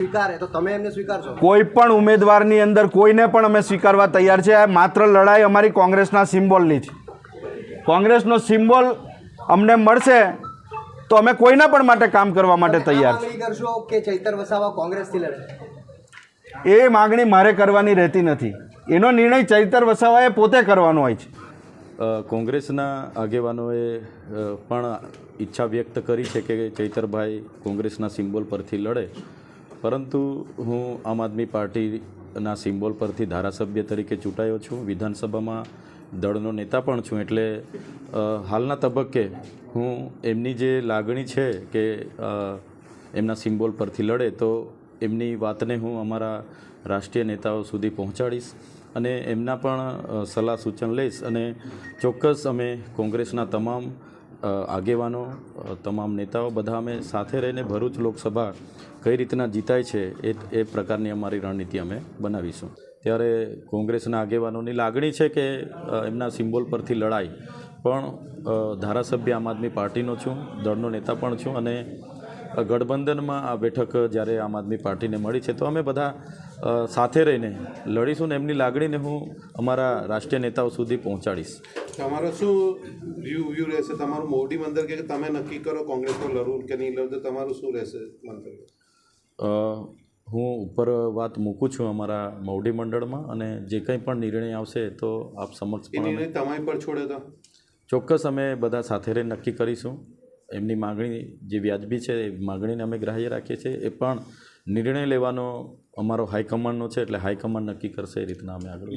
સ્વીકારે તો તમે એમને સ્વીકારશો? કોઈ પણ ઉમેદવારની અંદર કોઈને પણ અમે સ્વીકારવા તૈયાર છે. આ માત્ર લડાઈ અમારી કોંગ્રેસના સિમ્બોલની છે કોંગ્રેસનો સિમ્બોલ અમને મળશે તો અમે કોઈના પણ માટે કામ કરવા માટે તૈયાર કરશો કે ચૈતર વસાવા કોંગ્રેસથી લડે? છે એ માગણી મારે કરવાની રહેતી નથી. એનો નિર્ણય ચૈતર વસાવાએ પોતે કરવાનો હોય છે. કોંગ્રેસના આગેવાનોએ પણ ઈચ્છા વ્યક્ત કરી છે કે ચૈતરભાઈ કોંગ્રેસના સિમ્બોલ પરથી લડે. પરંતુ હું આમ આદમી પાર્ટીના સિમ્બોલ પરથી ધારાસભ્ય તરીકે ચૂંટાયો છું. વિધાનસભામાં દળનો નેતા પણ છું. એટલે હાલના તબક્કે હું એમની જે લાગણી છે કે એમના સિમ્બોલ પરથી લડે, તો એમની વાતને હું અમારા રાષ્ટ્રીય નેતાઓ સુધી પહોંચાડીશ અને એમના પણ સલાહ સૂચન લઈશ. અને ચોક્કસ અમે કોંગ્રેસના તમામ આગેવાનો તમામ નેતાઓ બધા અમે સાથે રહીને ભરૂચ લોકસભા કઈ રીતના જીતાય છે એ એ પ્રકારની અમારી રણનીતિ અમે બનાવીશું. ત્યારે કોંગ્રેસના આગેવાનોની લાગણી છે કે એમના સિમ્બોલ પરથી લડાઈ પણ ધારાસભ્ય આમ આદમી પાર્ટીનો છું, દળનો નેતા પણ છું અને ગઠબંધનમાં આ બેઠક જ્યારે આમ આદમી પાર્ટીને મળી છે તો અમે બધા સાથે રહીને લડીશું ને એમની લાગણીને હું અમારા રાષ્ટ્રીય નેતાઓ સુધી પહોંચાડીશ. તમારો શું વ્યૂ વ્યૂ રહેશે? તમારું મોવડી મંદર કે તમે નક્કી કરો કોંગ્રેસમાં લડવું કે નહીં લડવું તો તમારું શું રહેશે મંતવ્ય? હું ઉપર વાત મૂકું છું અમારા મોવડી મંડળમાં અને જે કંઈ પણ નિર્ણય આવશે તો આપ સમક્ષ એ પણ નિર્ણય તમારી પર છોડે તો? ચોક્કસ અમે બધા સાથે રહીને નક્કી કરીશું. એમની માગણી જે વ્યાજબી છે એ માગણીને અમે ગ્રાહ્ય રાખીએ છીએ. એ પણ નિર્ણય લેવાનો અમારો હાઈકમાન્ડનો છે એટલે હાઈકમાન્ડ નક્કી કરશે એ રીતના અમે આગળ.